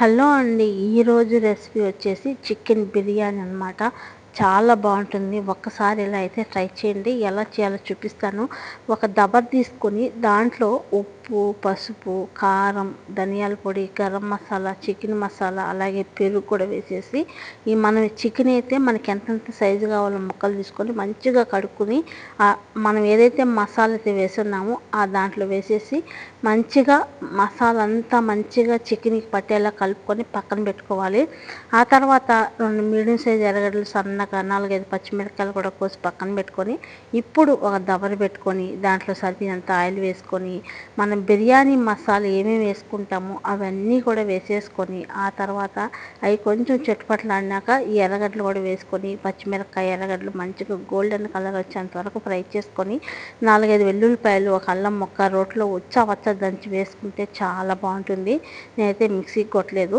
Hello అండి ఈరోజు recipe వచ్చేసి చికెన్ బిర్యానీ అనమాట చాలా బాగుంటుంది. ఒక్కసారి ఇలా అయితే ట్రై చేయండి. ఎలా చేయాలో చూపిస్తాను. ఒక దబర్ తీసుకొని దాంట్లో ఉప్పు పసుపు కారం ధనియాల పొడి గరం మసాలా చికెన్ మసాలా అలాగే పెరుగు కూడా వేసేసి ఈ మనం చికెన్ అయితే మనకి ఎంతెంత సైజు కావాలో ముక్కలు తీసుకొని మంచిగా కడుక్కొని మనం ఏదైతే మసాలా అయితే వేసున్నామో ఆ దాంట్లో వేసేసి మంచిగా మసాలా అంతా మంచిగా చికెన్కి పట్టేలా కలుపుకొని పక్కన పెట్టుకోవాలి. ఆ తర్వాత రెండు మీడియం సైజ్ ఎర్రగడ్డలు సన్నగా నాలుగైదు పచ్చిమిరపకాయలు కూడా కోసి పక్కన పెట్టుకొని ఇప్పుడు ఒక దబర పెట్టుకొని దాంట్లో సరిపోయినంత ఆయిల్ వేసుకొని మనం బిర్యానీ మసాలా ఏమేమి వేసుకుంటామో అవన్నీ కూడా వేసేసుకొని ఆ తర్వాత అవి కొంచెం చుట్టుపట్లాడినాక ఈ ఎర్రగడ్డలు కూడా వేసుకొని పచ్చిమిరపకాయ ఎర్రగడ్డలు మంచిగా గోల్డెన్ కలర్ వచ్చేంత వరకు ఫ్రై చేసుకొని నాలుగైదు వెల్లుల్లిపాయలు ఒక అల్లం మొక్క రోట్లో వచ్చా వచ్చ దంచి వేసుకుంటే చాలా బాగుంటుంది. నేనైతే మిక్సీకి కొట్టలేదు.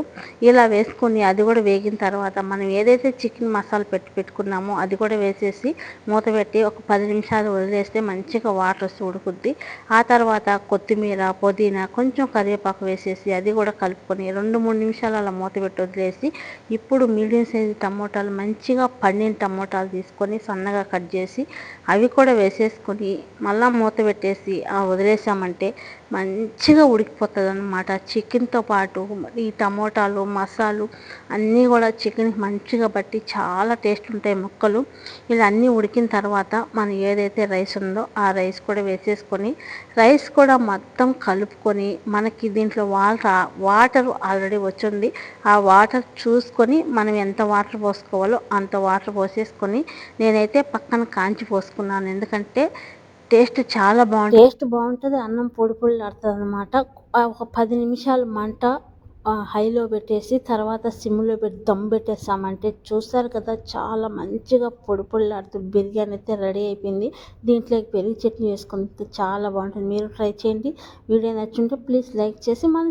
ఇలా వేసుకొని అది కూడా వేగిన తర్వాత మనం ఏదైతే చికెన్ మసాలా పెట్టి పెట్టుకున్నాము. అది కూడా వేసేసి మూత పెట్టి ఒక పది నిమిషాలు వదిలేస్తే మంచిగా వాటర్ వస్తే ఉడుకుద్ది ఆ తర్వాత కొత్తిమీర పుదీనా కొంచెం కరివేపాకు వేసేసి అది కూడా కలుపుకొని రెండు మూడు నిమిషాలు అలా మూత పెట్టి వదిలేసి ఇప్పుడు మీడియం సైజు టమోటాలు మంచిగా పండిన టమోటాలు తీసుకొని సన్నగా కట్ చేసి అవి కూడా వేసేసుకొని మళ్ళీ మూత పెట్టేసి వదిలేసామంటే మంచిగా ఉడికిపోతుంది అనమాట చికెన్తో పాటు ఈ టమోటాలు మసాలు అన్నీ కూడా చికెన్కి మంచిగా బట్టి చాలా టేస్ట్ ఉంటాయి ముక్కలు ఇలా అన్నీ ఉడికిన తర్వాత మనం ఏదైతే రైస్ ఉందో ఆ రైస్ కూడా వేసేసుకొని రైస్ కూడా మొత్తం కలుపుకొని మనకి దీంట్లో వాటర్ వాటర్ ఆల్రెడీ వచ్చింది. ఆ వాటర్ చూసుకొని మనం ఎంత వాటర్ పోసుకోవాలో అంత వాటర్ పోసేసుకొని నేనైతే పక్కన కాంచి పోసుకున్నాను. ఎందుకంటే టేస్ట్ చాలా బాగుంటుంది. టేస్ట్ బాగుంటుంది. అన్నం పొడి పొడి అడుతుంది అనమాట ఒక పది నిమిషాలు మంట హైలో పెట్టేసి తర్వాత సిమ్లో పెట్టి దమ్ పెట్టేస్తామంటే చూస్తారు కదా చాలా మంచిగా పొడి పొడిలాడుతూ బిర్యానీ అయితే రెడీ అయిపోయింది. దీంట్లోకి పెరుగు చట్నీ వేసుకుంటే చాలా బాగుంటుంది. మీరు ట్రై చేయండి. వీడియో నచ్చుంటే ప్లీజ్ లైక్ చేసి మన